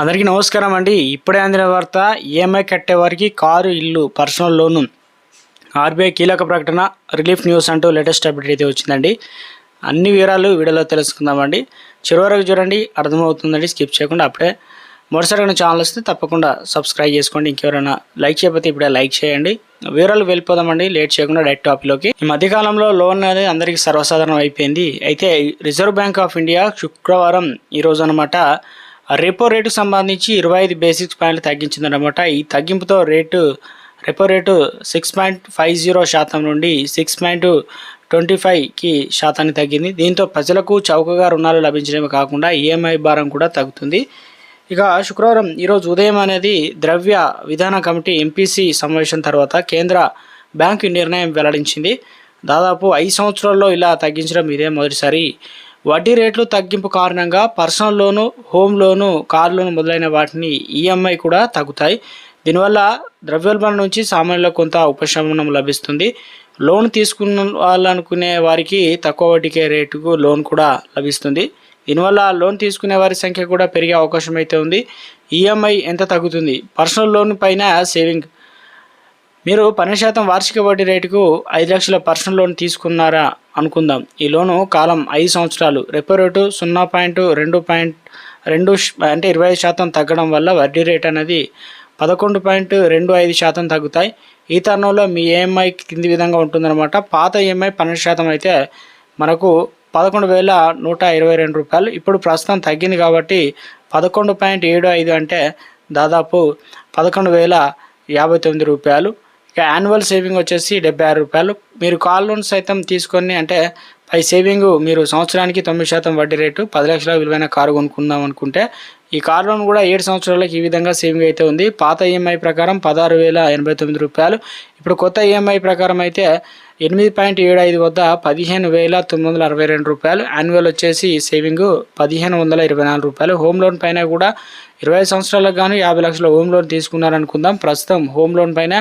అందరికీ నమస్కారం అండి. ఇప్పుడే అందిన వార్త ఈఎంఐ కట్టే వారికి కారు ఇల్లు పర్సనల్ లోను. ఆర్బీఐ కీలక ప్రకటన రిలీఫ్ న్యూస్ అంటూ లేటెస్ట్ అప్డేట్ అయితే వచ్చిందండి. అన్ని వివరాలు వీడియోలో తెలుసుకుందామండి. చివరికి చూడండి అర్థమవుతుందండి. స్కిప్ చేయకుండా అప్పుడే మొదటిసారిగా ఛానల్ వస్తే తప్పకుండా సబ్స్క్రైబ్ చేసుకోండి. ఇంకెవరైనా లైక్ చేయకపోతే ఇప్పుడే లైక్ చేయండి. వివరాలు వెళ్ళిపోదామండి. లేట్ చేయకుండా డైరెక్ట్ టాపిక్లోకి. ఈ మధ్యకాలంలో లోన్ అనేది అందరికీ సర్వసాధారణం అయిపోయింది. అయితే రిజర్వ్ బ్యాంక్ ఆఫ్ ఇండియా శుక్రవారం ఈరోజు అనమాట రెపో రేటు సంబంధించి ఇరవై ఐదు బేసిక్స్ పాయింట్లు తగ్గించిందనమాట ఈ తగ్గింపుతో rate repo rate six point five zero శాతం నుండి సిక్స్ పాయింట్ ట్వంటీ ఫైవ్కి శాతాన్ని తగ్గింది. దీంతో ప్రజలకు చౌకగా రుణాలు లభించడమే కాకుండా ఈఎంఐ భారం కూడా తగ్గుతుంది. ఇక శుక్రవారం ఈరోజు ఉదయం అనేది ద్రవ్య విధాన కమిటీ ఎంపీసీ సమావేశం తర్వాత కేంద్ర బ్యాంకు నిర్ణయం వెల్లడించింది. దాదాపు ఐదు సంవత్సరాల్లో ఇలా తగ్గించడం ఇదే మొదటిసారి. వడ్డీ రేట్లు తగ్గింపు కారణంగా personal loan home loan car loan మొదలైన వాటిని ఈఎంఐ కూడా తగ్గుతాయి. దీనివల్ల ద్రవ్యోల్బణం నుంచి సామాన్యులకు కొంత ఉపశమనం లభిస్తుంది. లోన్ తీసుకున్నాలనుకునే వారికి తక్కువ వడ్డీకే రేటుకు లోన్ కూడా లభిస్తుంది. దీనివల్ల లోన్ తీసుకునే వారి సంఖ్య కూడా పెరిగే అవకాశం అయితే ఉంది. ఈఎంఐ ఎంత తగ్గుతుంది? పర్సనల్ లోన్ పైన సేవింగ్ మీరు పన్నెండు శాతం వార్షిక వడ్డీ రేటుకు ఐదు లక్షల పర్సనల్ లోన్ తీసుకున్నారా అనుకుందాం. ఈ లోను కాలం ఐదు సంవత్సరాలు. రెపో రేటు సున్నా పాయింట్ రెండు పాయింట్ రెండు అంటే ఇరవై ఐదు శాతం తగ్గడం వల్ల వడ్డీ రేట్ అనేది పదకొండు పాయింట్ రెండు ఐదు శాతం తగ్గుతాయి. ఈ తరుణంలో మీ ఈఎంఐ కింది విధంగా ఉంటుందన్నమాట. పాత ఈఎంఐ పన్నెండు శాతం అయితే మనకు పదకొండు వేల నూట ఇరవై రెండు రూపాయలు. ఇప్పుడు ప్రస్తుతం తగ్గింది కాబట్టి పదకొండు పాయింట్ ఏడు ఐదు అంటే దాదాపు పదకొండు వేల యాభై తొమ్మిది రూపాయలు. ఇక యాన్యువల్ సేవింగ్ వచ్చేసి డెబ్బై ఆరు రూపాయలు. మీరు కాల్ లోన్ సైతం తీసుకొని అంటే పై సేవింగ్ మీరు సంవత్సరానికి తొమ్మిది శాతం వడ్డీ రేటు పది లక్షల విలువైన కారు కొనుక్కుందాం అనుకుంటే ఈ కార్ లోన్ కూడా ఏడు సంవత్సరాలకు ఈ విధంగా సేవింగ్ అయితే ఉంది. పాత ఈఎంఐ ప్రకారం పదహారు వేల ఎనభై తొమ్మిది రూపాయలు. ఇప్పుడు కొత్త ఈఎంఐ ప్రకారం అయితే ఎనిమిది పాయింట్ ఏడు ఐదు వద్ద పదిహేను వేల తొమ్మిది వందల అరవై రెండు రూపాయలు. యాన్యువల్ వచ్చేసి సేవింగ్ పదిహేను వందల ఇరవై నాలుగు రూపాయలు. హోమ్ లోన్ పైన కూడా ఇరవై సంవత్సరాలకు గాను యాభై లక్షల హోమ్ లోన్ తీసుకున్నారనుకుందాం. ప్రస్తుతం హోమ్ లోన్ పైన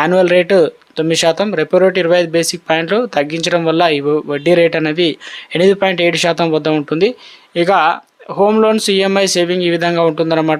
యాన్యువల్ రేటు తొమ్మిది శాతం. రెపో రేట్ ఇరవై ఐదు బేసిక్ పాయింట్లు తగ్గించడం వల్ల ఈ వడ్డీ రేట్ అనేది ఎనిమిది పాయింట్ ఏడు శాతం వద్ద ఉంటుంది. ఇక హోమ్ లోన్స్ ఈఎంఐ సేవింగ్ ఈ విధంగా ఉంటుందన్నమాట.